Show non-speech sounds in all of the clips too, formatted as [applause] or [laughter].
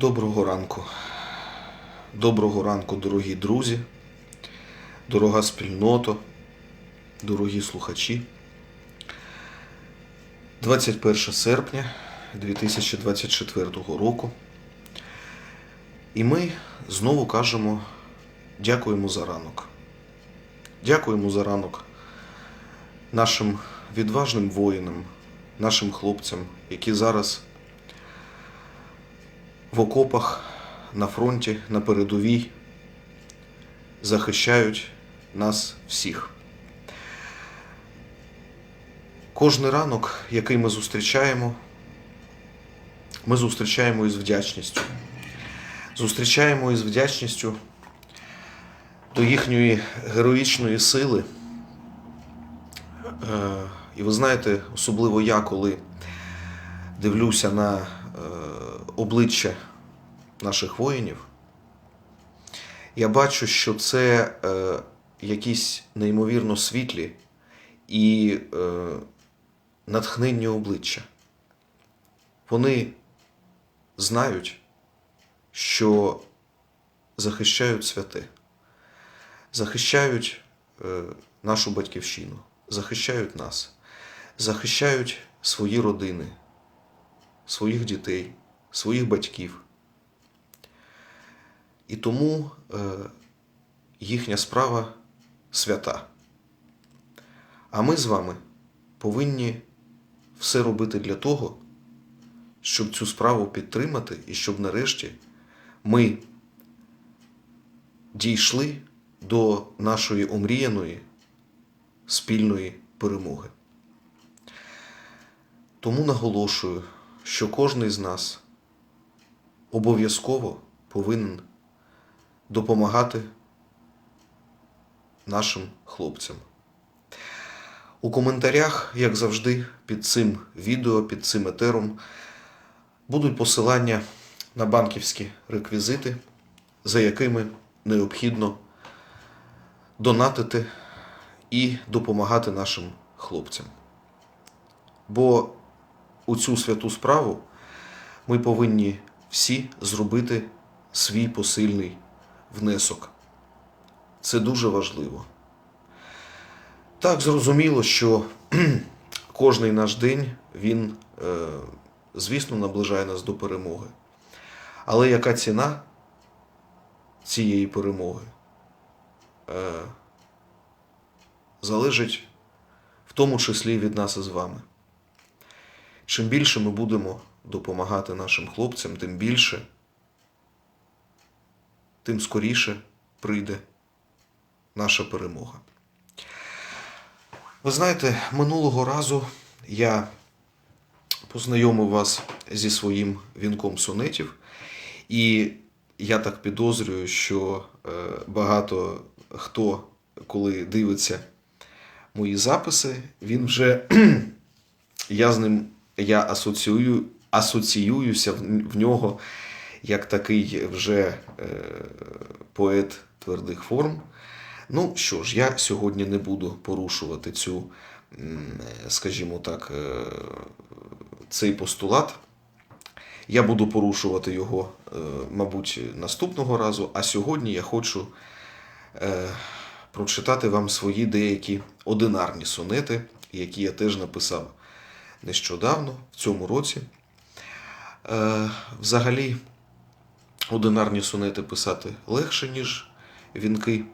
Доброго ранку. Доброго ранку, дорогі друзі, дорога спільнота, дорогі слухачі. 21 серпня 2024 року. І ми знову кажемо дякуємо за ранок. Дякуємо за ранок нашим відважним воїнам, нашим хлопцям, які зараз в окопах, на фронті, на передовій захищають нас всіх. Кожний ранок, який ми зустрічаємо, ми зустрічаємо із вдячністю. Зустрічаємо із вдячністю до їхньої героїчної сили. Е, І ви знаєте, особливо я, коли дивлюся на обличчя наших воїнів, я бачу, що це е, якісь неймовірно світлі і е, натхненні обличчя. Вони знають, що захищають святе, захищають е, нашу батьківщину, захищають нас, захищають свої родини, своїх дітей, своїх батьків. І тому е, їхня справа свята. А ми з вами повинні все робити для того, щоб цю справу підтримати і щоб нарешті ми дійшли до нашої омріяної спільної перемоги. Тому наголошую, що кожен з нас обов'язково повинен допомагати нашим хлопцям. У коментарях, як завжди, під цим відео, під цим етером будуть посилання на банківські реквізити, за якими необхідно донатити і допомагати нашим хлопцям. Бо у цю святу справу ми повинні всі зробити свій посильний внесок. Це дуже важливо. Так, зрозуміло, що [clears throat] кожний наш день, він, е, звісно, наближає нас до перемоги. Але яка ціна цієї перемоги? Е, залежить в тому числі від нас із вами. Чим більше ми будемо допомагати нашим хлопцям, тим більше, тим скоріше прийде наша перемога. Ви знаєте, минулого разу я познайомив вас зі своїм вінком сонетів, і я так підозрюю, що е, багато хто, коли дивиться мої записи, він вже [clears throat] я з ним я асоціюю, асоціююся в, нього як такий вже е, поет твердих форм. Ну що ж, я сьогодні не буду порушувати цю, скажімо так, е, цей постулат. Я буду порушувати його, е, мабуть, наступного разу. А сьогодні я хочу прочитати вам свої деякі одинарні сонети, які я теж написав нещодавно, в цьому році. Е, Взагалі, одинарні сонети писати легше, ніж вінки,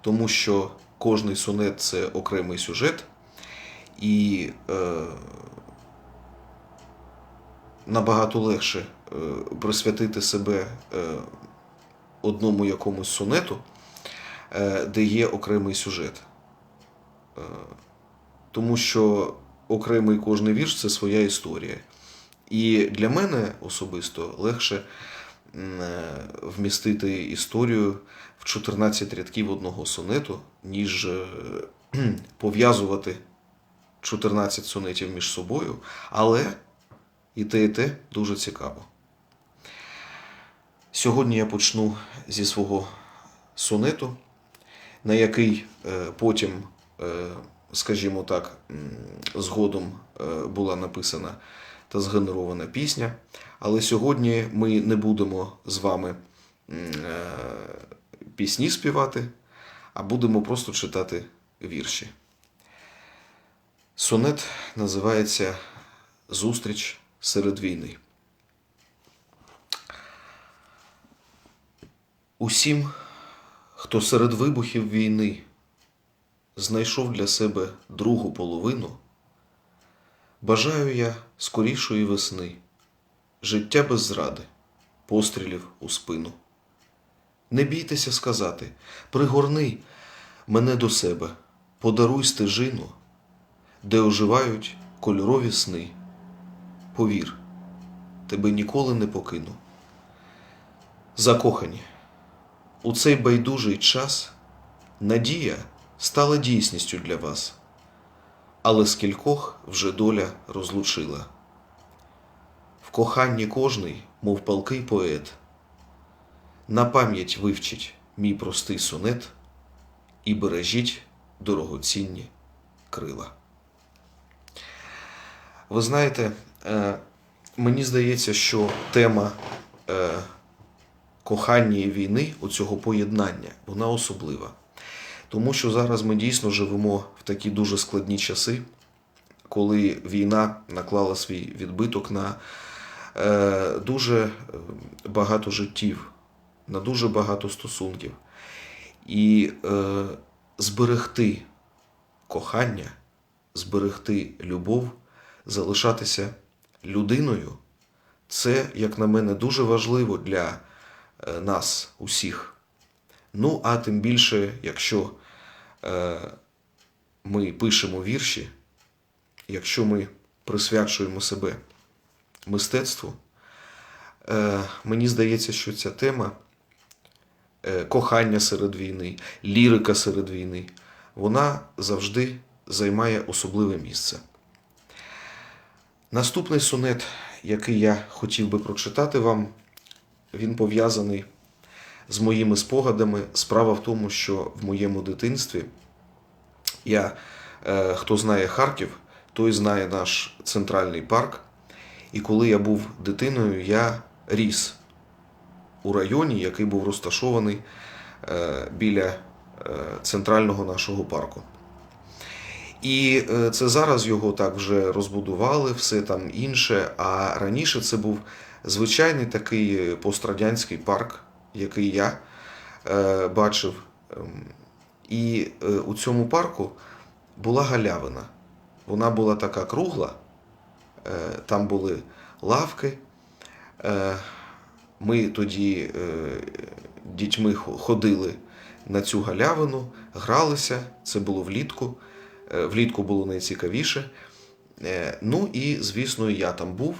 тому що кожний сонет це окремий сюжет, і е, набагато легше е, присвятити себе одному якомусь сонету, де є окремий сюжет. Тому що окремий кожний вірш це своя історія. І для мене особисто легше е, вмістити історію в 14 рядків одного сонету, ніж е, пов'язувати 14 сонетів між собою, але і те, і те дуже цікаво. Сьогодні я почну зі свого сонету, на який е, потім, скажімо так, згодом була написана та згенерована пісня. Але сьогодні ми не будемо з вами е, пісні співати, а будемо просто читати вірші. Сонет називається Зустріч серед війни. Усім, хто серед вибухів війни знайшов для себе другу половину, бажаю я скорішої весни, життя без зради, пострілів у спину. Не бійтеся сказати, пригорни мене до себе, подаруй стежину, де оживають кольорові сни. Повір, тебе ніколи не покину. Закохані, у цей байдужий час надія стала дійсністю для вас, але скількох вже доля розлучила. В коханні кожний, мов палкий поет, на пам'ять вивчить мій простий сонет і бережіть дорогоцінні крила. Ви знаєте, е, мені здається, що тема е, кохання і війни, у цього поєднання, вона особлива. Тому що зараз ми дійсно живемо в такі дуже складні часи, коли війна наклала свій відбиток на е, дуже е, багато життів, на дуже багато стосунків. І е, зберегти кохання, зберегти любов, залишатися людиною це, як на мене, дуже важливо для е, нас усіх. Ну, а тим більше, якщо ми пишемо вірші, якщо ми присвячуємо себе мистецтву, е, мені здається, що ця тема е, кохання серед війни, лірика серед війни, вона завжди займає особливе місце. Наступний сонет, який я хотів би прочитати вам, він пов'язаний з моїми спогадами. Справа в тому, що в моєму дитинстві я, е, хто знає Харків, той знає наш центральний парк. І коли я був дитиною, я ріс у районі, який був розташований е, біля е, центрального нашого парку. І це зараз його так вже розбудували, все там інше. А раніше це був звичайний такий пострадянський парк, який я е, бачив. Ем, І е, у цьому парку була галявина. Вона була така кругла, е, там були лавки. Е, Ми тоді е, дітьми ходили на цю галявину, гралися, це було влітку. Е, Влітку було найцікавіше. Е, Ну і, звісно, я там був.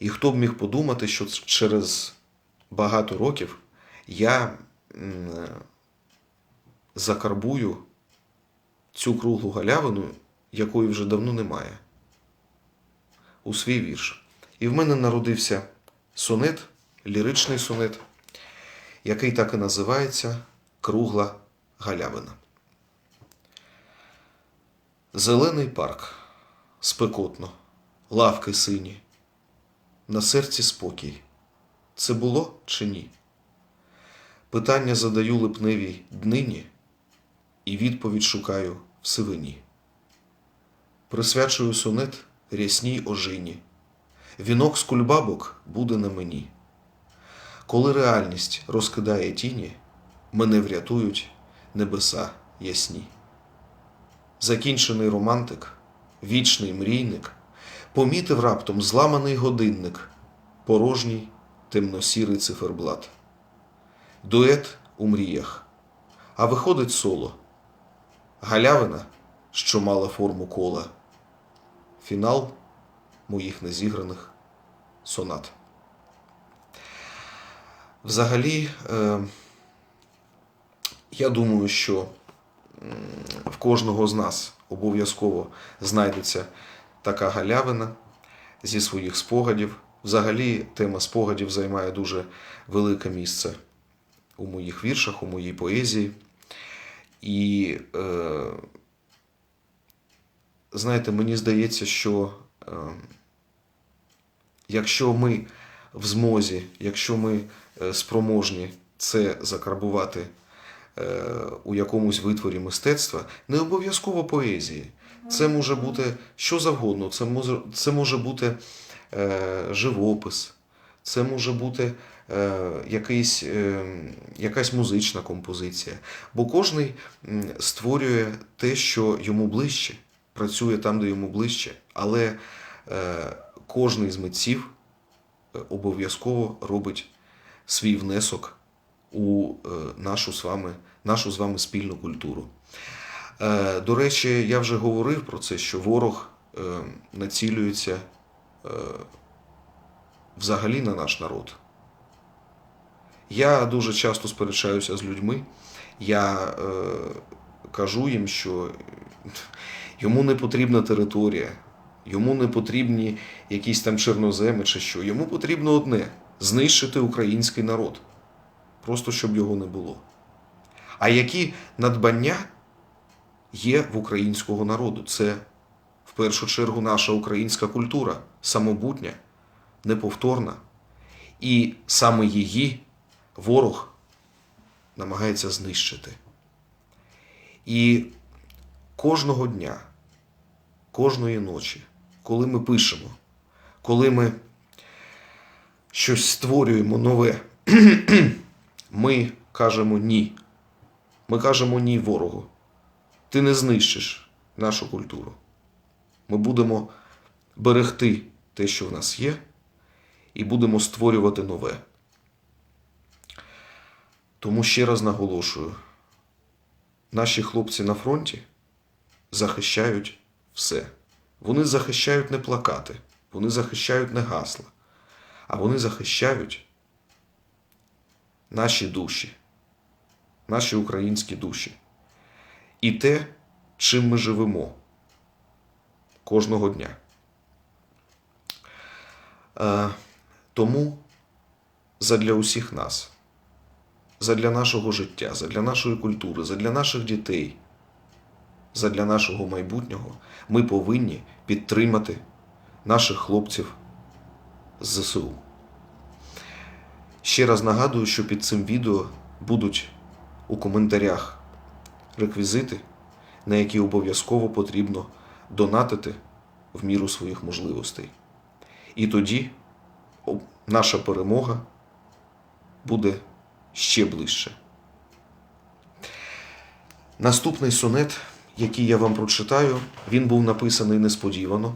І хто б міг подумати, що через багато років я е, закарбую цю круглу галявину, якої вже давно немає, у свій вірш. І в мене народився сонет, ліричний сонет, який так і називається Кругла галявина. Зелений парк, спекотно, лавки сині, на серці спокій. Це було чи ні? Питання задаю липневій днині і відповідь шукаю в сивині. Присвячую сонет рясній ожині. Вінок з кульбабок буде на мені. Коли реальність розкидає тіні, мене врятують небеса ясні. Закінчений романтик, вічний мрійник, помітив раптом зламаний годинник, порожній темно-сірий циферблат. Дует у мріях, а виходить соло. Галявина, що мала форму кола. Фінал моїх незіграних сонат. Взагалі, е, я думаю, що в кожного з нас обов'язково знайдеться така галявина зі своїх спогадів. Взагалі, тема спогадів займає дуже велике місце у моїх віршах, у моїй поезії. І е, знаєте, мені здається, що е, Якщо ми в змозі, якщо ми е, спроможні це закарбувати е, у якомусь витворі мистецтва, не обов'язково поезії. Це може бути що завгодно. Це може, це може бути е, живопис, це може бути якийсь, е, якась музична композиція. Бо кожний створює те, що йому ближче, працює там, де йому ближче. Але е, кожний з митців е, обов'язково робить свій внесок у е, нашу з вами, нашу з вами спільну культуру. Е, До речі, я вже говорив про це, що ворог е, націлюється е, взагалі на наш народ. Я дуже часто сперечаюся з людьми. Я е, кажу їм, що йому не потрібна територія, йому не потрібні якісь там чорноземи чи що. Йому потрібно одне знищити український народ. Просто щоб його не було. А які надбання є в українського народу? Це в першу чергу наша українська культура, самобутня, неповторна. І саме її ворог намагається знищити. І кожного дня, кожної ночі, коли ми пишемо, коли ми щось створюємо нове, [clears throat] ми кажемо ні. Ми кажемо ні ворогу. Ти не знищиш нашу культуру. Ми будемо берегти те, що в нас є, і будемо створювати нове. Тому ще раз наголошую: наші хлопці на фронті захищають все. Вони захищають не плакати, вони захищають не гасла, а вони захищають наші душі, наші українські душі. І те, чим ми живемо кожного дня. Е, тому задля усіх нас, задля нашого життя, задля нашої культури, задля наших дітей, задля нашого майбутнього ми повинні підтримати наших хлопців з ЗСУ. Ще раз нагадую, що під цим відео будуть у коментарях реквізити, на які обов'язково потрібно донатити в міру своїх можливостей. І тоді наша перемога буде ще ближче. Наступний сонет, який я вам прочитаю, він був написаний несподівано.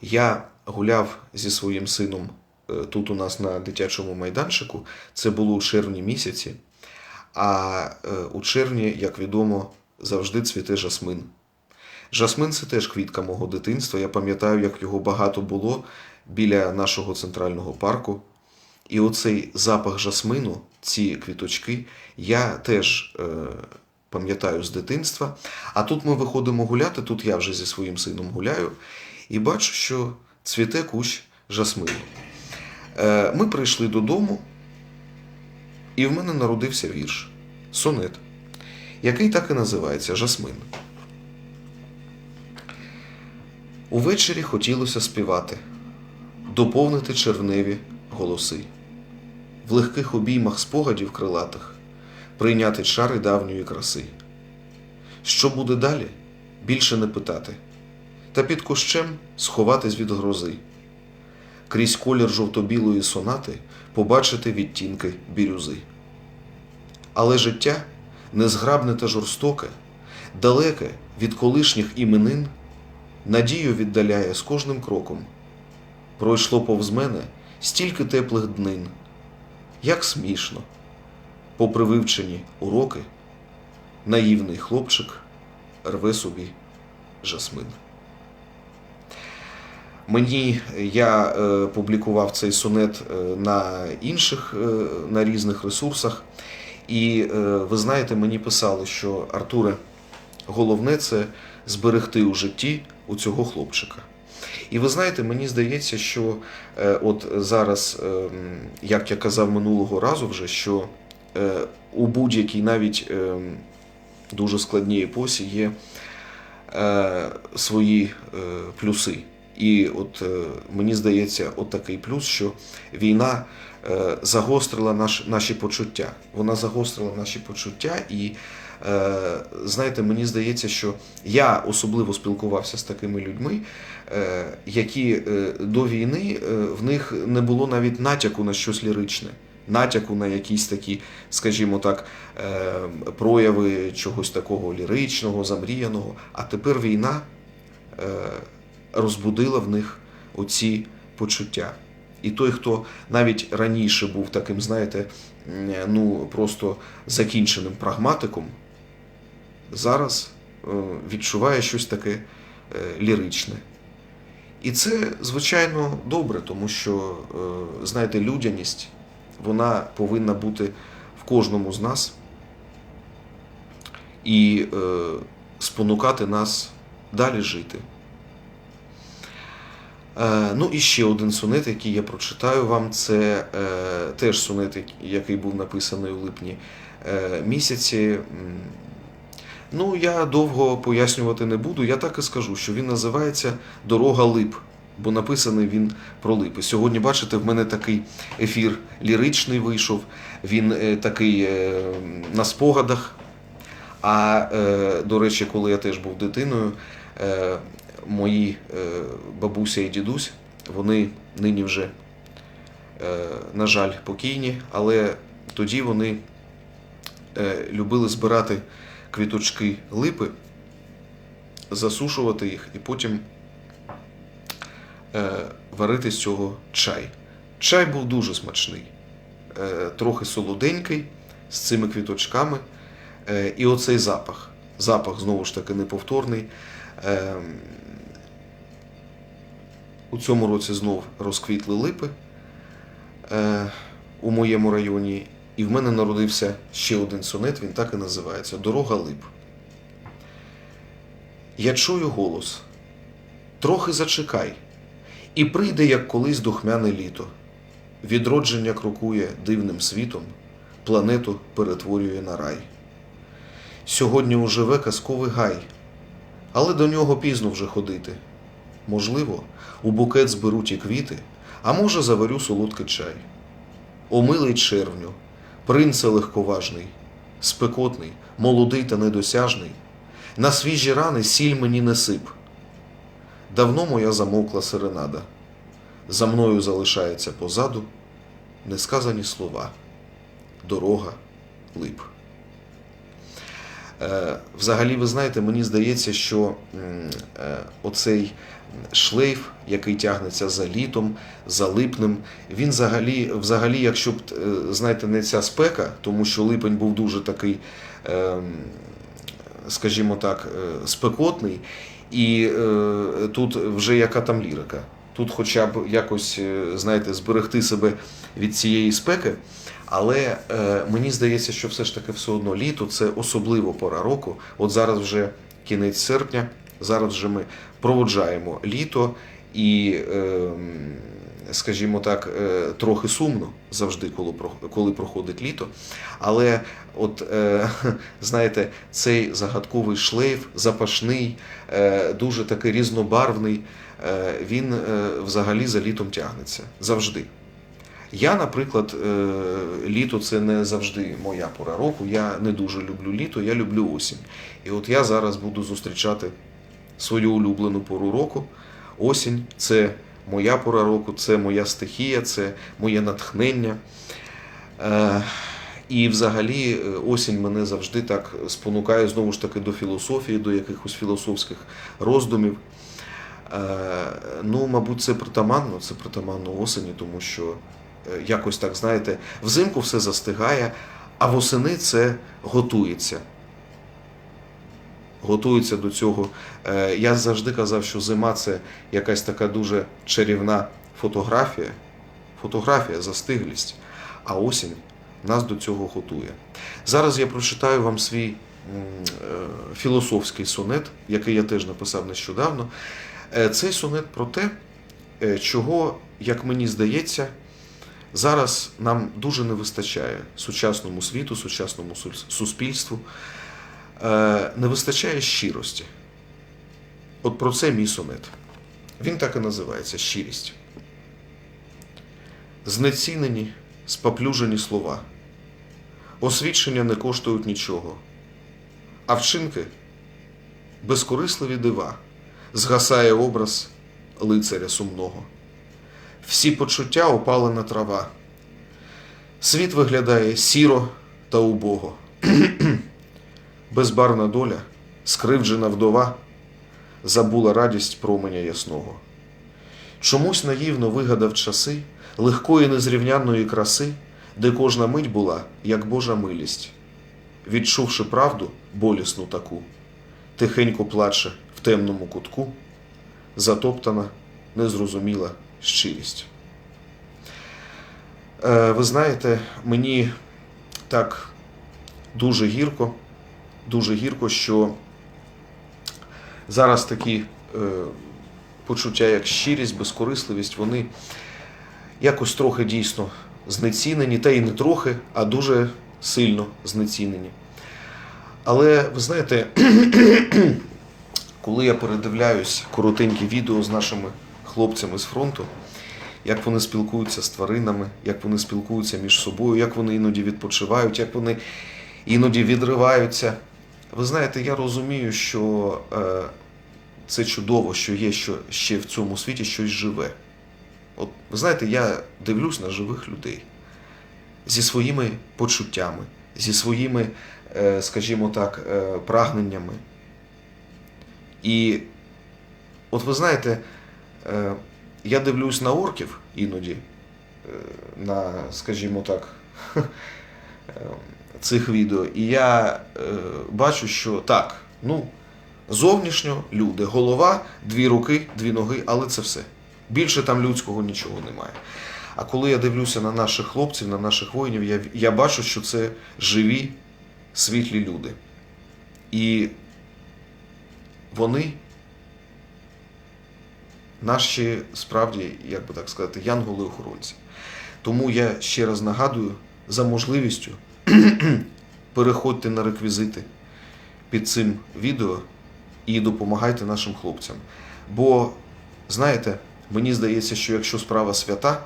Я гуляв зі своїм сином е, тут у нас на дитячому майданчику. Це було у червні місяці. А е, у червні, як відомо, завжди цвіте жасмин. Жасмин це теж квітка мого дитинства. Я пам'ятаю, як його багато було біля нашого центрального парку. І оцей запах жасмину, ці квіточки, я теж е, пам'ятаю з дитинства. А тут ми виходимо гуляти, тут я вже зі своїм сином гуляю, і бачу, що цвіте кущ жасмину. Е, ми прийшли додому, і в мене народився вірш сонет, який так і називається Жасмин. Увечері хотілося співати, доповнити червневі голоси, в легких обіймах спогадів крилатих прийняти чари давньої краси. Що буде далі, більше не питати, та під кущем сховатись від грози, крізь колір жовто-білої сонати побачити відтінки бірюзи. Але життя незграбне та жорстоке, далеке від колишніх іменин, надію віддаляє з кожним кроком. Пройшло повз мене стільки теплих днин, як смішно, попри вивчені уроки, наївний хлопчик рве собі жасмин. Мені я е, публікував цей сонет е, на інших, е, на різних ресурсах. І е, ви знаєте, мені писали, що Артуре, головне це зберегти у житті у цього хлопчика. І ви знаєте, мені здається, що е, от зараз, е, як я казав минулого разу, вже що е, у будь-якій навіть е, дуже складній епосі є е, свої плюси. І от мені здається, от такий плюс, що війна загострила наш, наші почуття. Вона загострила наші почуття, і знаєте, мені здається, що я особливо спілкувався з такими людьми, е, які е, до війни е, в них не було навіть натяку на щось ліричне. Натяку на якісь такі, скажімо так, е, прояви чогось такого ліричного, замріяного. А тепер війна е, розбудила в них оці почуття. І той, хто навіть раніше був таким, знаєте, ну просто закінченим прагматиком, зараз е, відчуває щось таке е, ліричне. І це, звичайно, добре, тому що, е, знаєте, людяність вона повинна бути в кожному з нас і спонукати нас далі жити. Ну і ще один сонет, який я прочитаю вам, це теж сонет, який був написаний у липні місяці. Ну, я довго пояснювати не буду. Я так і скажу, що він називається Дорога лип, бо написаний він про липи. Сьогодні, бачите, в мене такий ефір ліричний вийшов. Він е, такий е, на спогадах. А е, до речі, коли я теж був дитиною, мої бабуся і дідусь, вони нині вже, на жаль, покійні, але тоді вони любили збирати квіточки липи, засушувати їх і потім е, варити з цього чай. Чай був дуже смачний, е, трохи солоденький, з цими квіточками. Е, і оцей запах. Запах знову ж таки неповторний. Е, у цьому році знов розквітли липи у моєму районі, і в мене народився ще один сонет, він так і називається Дорога лип. Я чую голос. Трохи зачекай, і прийде, як колись духмяне літо. Відродження крокує дивним світом, планету перетворює на рай. Сьогодні уживе казковий гай, але до нього пізно вже ходити. Можливо, у букет зберуть і квіти, а може заварю солодкий чай. О милий червню, принце легковажний, спекотний, молодий та недосяжний, на свіжі рани сіль мені не сип. Давно моя замовкла серенада, за мною залишається позаду несказані слова, дорога, лип. Е, Взагалі, ви знаєте, мені здається, що е, оцей шлейф, який тягнеться за літом, за липнем, він взагалі, взагалі, якщо б, е, знаєте, не ця спека, тому що липень був дуже такий, ем, скажімо так, е, спекотний, і е, тут вже яка там лірика. Тут хоча б якось, знаєте, зберегти себе від цієї спеки. Але е, мені здається, що все ж таки все одно літо це особливо пора року. От зараз вже кінець серпня, зараз вже ми проводжаємо літо і, е, скажімо так, е, трохи сумно завжди, коли, проходить літо. Але от е, [laughs] знаєте, цей загадковий шлейф, запашний, е, дуже такий різнобарвний, він взагалі за літом тягнеться завжди. Я, наприклад, літо це не завжди моя пора року. Я не дуже люблю літо, я люблю осінь. І от я зараз буду зустрічати свою улюблену пору року. Осінь це моя пора року, це моя стихія, це моє натхнення. Е, І взагалі е, осінь мене завжди так спонукає знову ж таки до філософії, до якихось філософських роздумів. Е, Ну, мабуть, це притаманно, це притаманно осені, тому що якось так, знаєте, взимку все застигає, а восени це готується. Готується до цього. Е, Я завжди казав, що зима це якась така дуже чарівна фотографія, фотографія, застиглість, а осінь нас до цього готує. Зараз я прочитаю вам свій е, філософський сонет, який я теж написав нещодавно. Е, Цей сонет про те, чого, як мені здається, зараз нам дуже не вистачає сучасному світу, сучасному суспільству. Е, Не вистачає щирості. От про це мій сонет. Він так і називається щирість. Знецінені, споплюжені слова. Освідчення не коштують нічого, а вчинки безкорисливі дива, згасає образ лицаря сумного. Всі почуття опалена трава. Світ виглядає сіро та убого. [clears throat] Безбарна доля, скривджена вдова, забула радість променя ясного. Чомусь наївно вигадав часи легкої незрівнянної краси, де кожна мить була, як Божа милість. Відчувши правду, болісну таку, тихенько плаче в темному кутку, затоптана, незрозуміла щирість. Е, ви знаєте, мені так дуже гірко, дуже гірко, що зараз такі е, почуття, як щирість, безкорисливість, вони якось трохи дійсно знецінені, та й не трохи, а дуже сильно знецінені. Але ви знаєте, коли я передивляюсь коротенькі відео з нашими хлопцями з фронту, як вони спілкуються з тваринами, як вони спілкуються між собою, як вони іноді відпочивають, як вони іноді відриваються. Ви знаєте, я розумію, що е, це чудово, що є що ще в цьому світі щось живе. От ви знаєте, я дивлюсь на живих людей зі своїми почуттями, зі своїми, е, скажімо так, е, прагненнями. І от ви знаєте, я дивлюсь на орків іноді, на, скажімо так, [laughs] цих відео, і я е, бачу, що так, ну, зовнішньо люди, голова, дві руки, дві ноги, але це все. Більше там людського нічого немає. А коли я дивлюся на наших хлопців, на наших воїнів, я, я бачу, що це живі, світлі люди. І вони наші справді, як би так сказати, янголи-охоронці. Тому я ще раз нагадую за можливістю [clears throat] переходьте на реквізити під цим відео і допомагайте нашим хлопцям. Бо, знаєте, мені здається, що якщо справа свята,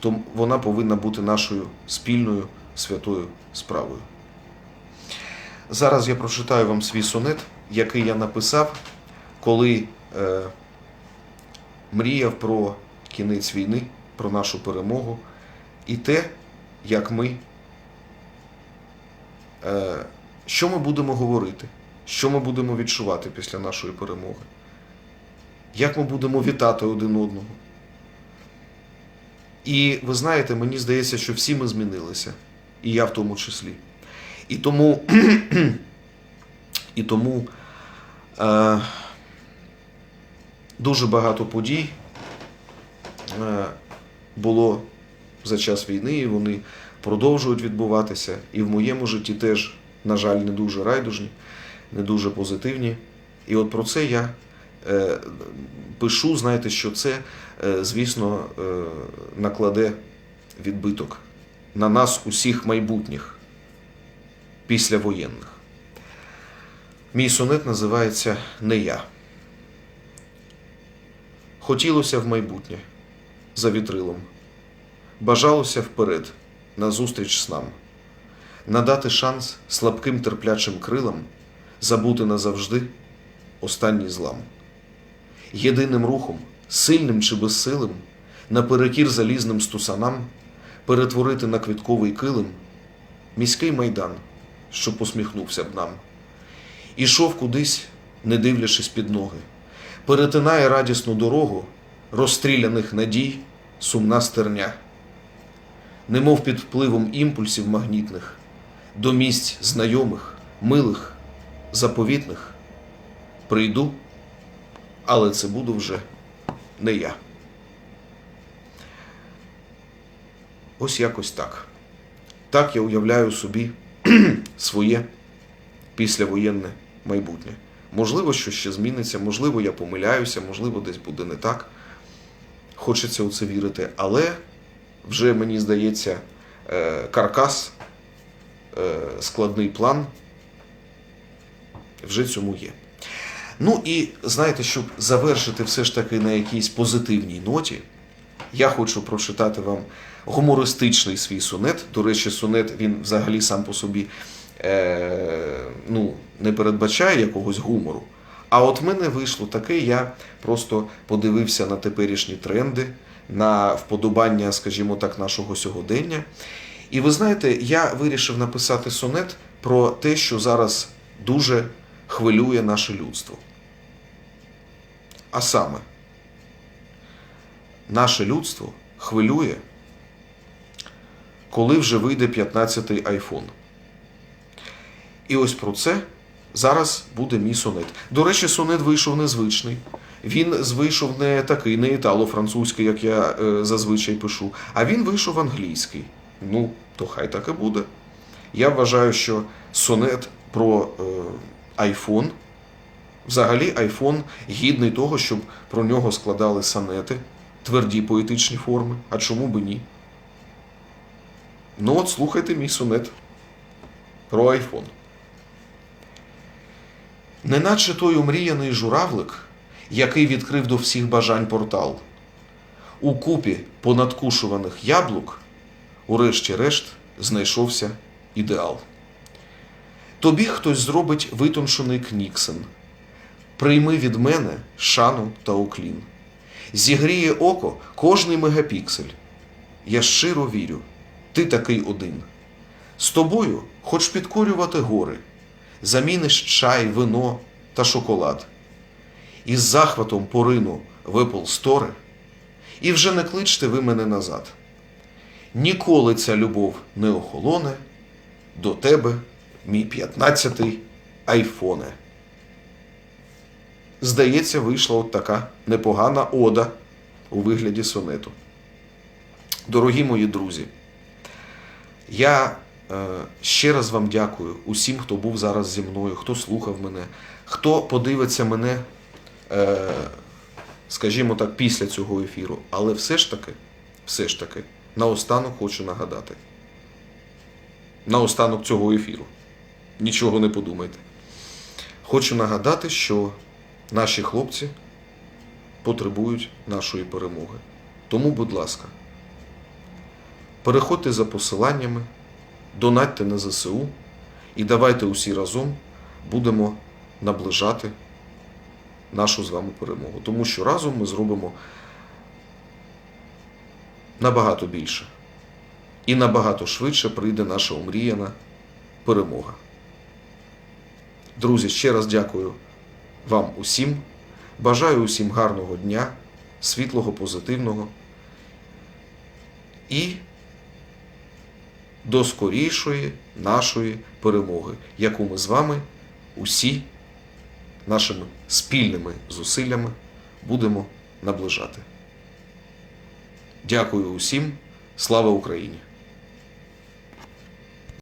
то вона повинна бути нашою спільною святою справою. Зараз я прочитаю вам свій сонет, який я написав, коли е, мріяв про кінець війни, про нашу перемогу і те, як ми, що ми будемо говорити, що ми будемо відчувати після нашої перемоги, як ми будемо вітати один одного. І ви знаєте, мені здається, що всі ми змінилися, і я в тому числі. І тому, [clears throat] і тому е, дуже багато подій е, було за час війни, і вони продовжують відбуватися. І в моєму житті теж, на жаль, не дуже райдужні, не дуже позитивні. І от про це я е, пишу, знаєте, що це, е, звісно, е, накладе відбиток на нас усіх майбутніх післявоєнних. Мій сонет називається Не я. Хотілося в майбутнє за вітрилом, бажалося вперед, назустріч снам, надати шанс слабким терплячим крилам забути назавжди останній злам. Єдиним рухом, сильним чи безсилим, наперекір залізним стусанам, перетворити на квітковий килим міський майдан, що посміхнувся б нам. Ішов кудись, не дивлячись під ноги, перетинає радісну дорогу розстріляних надій сумна стерня, немов під впливом імпульсів магнітних, до місць знайомих, милих, заповітних, прийду, але це буду вже не я. Ось якось так. Так я уявляю собі [clears throat] своє післявоєнне майбутнє. Можливо, що ще зміниться, можливо, я помиляюся, можливо, десь буде не так. Хочеться у це вірити, але вже мені здається, е, каркас, е, складний план вже цьому є. Ну і знаєте, щоб завершити все ж таки на якійсь позитивній ноті, я хочу прочитати вам гумористичний свій сонет. До речі, сонет він взагалі сам по собі е, ну, не передбачає якогось гумору. А от мене вийшло таке, я просто подивився на теперішні тренди, на вподобання, скажімо так, нашого сьогодення. І ви знаєте, я вирішив написати сонет про те, що зараз дуже хвилює наше людство. А саме, наше людство хвилює, коли вже вийде 15-й айфон. І ось про це зараз буде мій сонет. До речі, сонет вийшов незвичний. Він вийшов не такий, не італо-французький, як я е, зазвичай пишу, а він вийшов англійський. Ну, то хай так і буде. Я вважаю, що сонет про е, iPhone, взагалі iPhone гідний того, щоб про нього складали сонети, тверді поетичні форми. А чому би ні? Ну от слухайте мій сонет про iPhone. Неначе той умріяний журавлик, який відкрив до всіх бажань портал. У купі понадкушуваних яблук, урешті-решт, знайшовся ідеал. Тобі хтось зробить витончений кніксен. Прийми від мене шану та уклін. Зігріє око кожний мегапіксель. Я щиро вірю, ти такий один. З тобою хоч підкорювати гори, заміниш чай, вино та шоколад. Із захватом порину в Apple Store, і вже не кличте ви мене назад. Ніколи ця любов не охолоне до тебе, мій 15-й айфоне. Здається, вийшла от така непогана ода у вигляді сонету. Дорогі мої друзі, я е, ще раз вам дякую усім, хто був зараз зі мною, хто слухав мене, хто подивиться мене, скажімо так, після цього ефіру. Але все ж таки, все ж таки, наостанок хочу нагадати. Наостанок цього ефіру. Нічого не подумайте. Хочу нагадати, що наші хлопці потребують нашої перемоги. Тому, будь ласка, переходьте за посиланнями, донатьте на ЗСУ і давайте усі разом будемо наближати нашу з вами перемогу. Тому що разом ми зробимо набагато більше. І набагато швидше прийде наша омріяна перемога. Друзі, ще раз дякую вам усім. Бажаю усім гарного дня, світлого, позитивного і до скорішої нашої перемоги, яку ми з вами усі нашими спільними зусиллями будемо наближати. Дякую усім. Слава Україні!